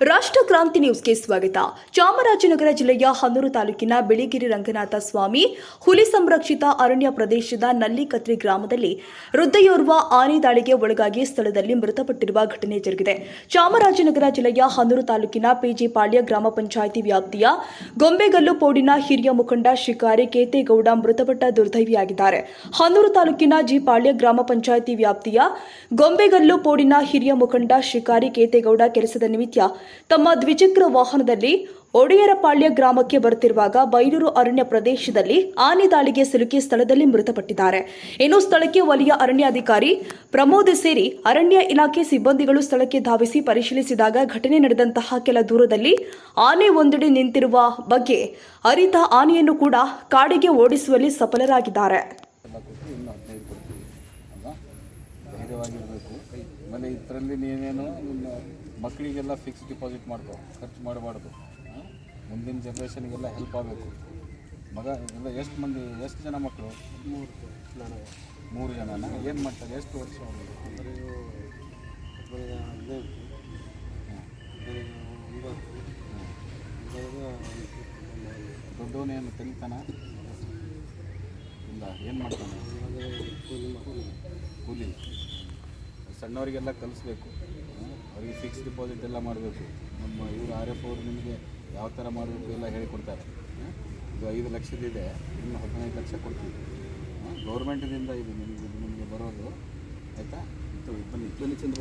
ರಾಷ್ಟ್ರ ಕ್ರಾಂತಿ ನ್ಯೂಸ್ಗೆ ಸ್ವಾಗತ. ಚಾಮರಾಜನಗರ ಜಿಲ್ಲೆಯ ಹನೂರು ತಾಲೂಕಿನ ಬಿಳಿಗಿರಿ ರಂಗನಾಥ ಸ್ವಾಮಿ, ಹುಲಿ ಸಂರಕ್ಷಿತ ಅರಣ್ಯ ಪ್ರದೇಶದ ನಲ್ಲಿಕತ್ರಿ ಗ್ರಾಮದಲ್ಲಿ ವೃದ್ಧೆಯೋರ್ವ ಆನೆ ದಾಳಿಗೆ ಒಳಗಾಗಿ ಸ್ಥಳದಲ್ಲಿ ಮೃತಪಟ್ಟಿರುವ ಘಟನೆ ಜರುಗಿದೆ. ಚಾಮರಾಜನಗರ ಜಿಲ್ಲೆಯ ಹನೂರು ತಾಲೂಕಿನ ಪಿಜಿ ಪಾಳ್ಯ ಗ್ರಾಮ ಪಂಚಾಯಿತಿ ವ್ಯಾಪ್ತಿಯ ಗೊಂಬೆಗಲ್ಲು ಪೋಡಿನ ಹಿರಿಯ ಮುಖಂಡ ಶಿಕಾರಿ ಕೇತೇಗೌಡ ಮೃತಪಟ್ಟ ದುರ್ದೈವಿಯಾಗಿದ್ದಾರೆ. ಹನೂರು ತಾಲೂಕಿನ ಜಿ ಪಾಳ್ಯ ಗ್ರಾಮ ಪಂಚಾಯಿತಿ ವ್ಯಾಪ್ತಿಯ ಗೊಂಬೆಗಲ್ಲು ಪೋಡಿನ ಹಿರಿಯ ಮುಖಂಡ ಶಿಕಾರಿ ಕೇತೇಗೌಡ ಕೆಲಸದ ನಿಮಿತ್ತ ತಮ್ಮ ದ್ವಿಚಕ್ರ ವಾಹನದಲ್ಲಿ ಒಡೆಯರಪಾಳ್ಯ ಗ್ರಾಮಕ್ಕೆ ಬರುತ್ತಿರುವಾಗ ಬೈಲೂರು ಅರಣ್ಯ ಪ್ರದೇಶದಲ್ಲಿ ಆನೆ ದಾಳಿಗೆ ಸಿಲುಕಿ ಸ್ಥಳದಲ್ಲಿ ಮೃತಪಟ್ಟಿದ್ದಾರೆ. ಇನ್ನು ಸ್ಥಳಕ್ಕೆ ವಲಯ ಅರಣ್ಯಾಧಿಕಾರಿ ಪ್ರಮೋದ್ ಸೇರಿ ಅರಣ್ಯ ಇಲಾಖೆ ಸಿಬ್ಬಂದಿಗಳು ಸ್ಥಳಕ್ಕೆ ಧಾವಿಸಿ ಪರಿಶೀಲಿಸಿದಾಗ ಘಟನೆ ನಡೆದಂತಹ ಕೆಲ ದೂರದಲ್ಲಿ ಆನೆ ಒಂದೆಡೆ ನಿಂತಿರುವ ಬಗ್ಗೆ ಅರಿತ ಆನೆಯನ್ನು ಕೂಡ ಕಾಡಿಗೆ ಓಡಿಸುವಲ್ಲಿ ಸಫಲರಾಗಿದ್ದಾರೆ ಎಲ್ಲ ಕೊಟ್ಟು ಇನ್ನು ಹದಿನೈದು ಕೊಡ್ತೀವಿ ಅಲ್ವಾ ಧೈರ್ಯವಾಗಿರಬೇಕು ಆಮೇಲೆ ಇದರಲ್ಲಿ ನೀನೇನು ನಿನ್ನ ಮಕ್ಕಳಿಗೆಲ್ಲ ಫಿಕ್ಸ್ ಡಿಪಾಸಿಟ್ ಮಾಡ್ಕೋ ಖರ್ಚು ಮಾಡಬಾರ್ದು. ಮುಂದಿನ ಜನ್ರೇಷನ್ಗೆಲ್ಲ ಹೆಲ್ಪ್ ಆಗಬೇಕು. ಮಗ ಎಲ್ಲ ಎಷ್ಟು ಮಂದಿ ಎಷ್ಟು ಜನ ಮಕ್ಕಳು ಮೂರು ಜನ. ಮೂರು ಜನನ? ಏನು ಮಾಡ್ತಾರೆ? ಎಷ್ಟು ವರ್ಷ ಅವ್ರಿಗೆ ದೊಡ್ಡವನೇನು ತೆಗಿತಾನ ಇಲ್ಲ ಏನು ಮಾಡ್ತಾನೆ? ಸಣ್ಣವರಿಗೆಲ್ಲ ಕಲಿಸ್ಬೇಕು. ಅವರಿಗೆ ಫಿಕ್ಸ್ ಡಿಪಾಸಿಟ್ ಎಲ್ಲ ಮಾಡಬೇಕು. ನಮ್ಮ ಇವರು ಆರ್ ಎಫ್ ಅವರು ನಿಮಗೆ ಯಾವ ಥರ ಮಾಡಬೇಕು ಎಲ್ಲ ಹೇಳಿಕೊಡ್ತಾರೆ. ಕೊಡ್ತಾರೆ ಇದು ಐದು ಲಕ್ಷದಿದೆ ನಿಮ್ಮ ಹದಿನೈದು ಲಕ್ಷ ಕೊಡ್ತೀವಿ. ಗೌರ್ಮೆಂಟಿಂದ ಇದು ನಿಮಗೆ ನಿಮಗೆ ಬರೋದು. ಆಯಿತಾ? ಇದು ಬನ್ನಿ ಬನ್ನಿ ಚಂದ್ರ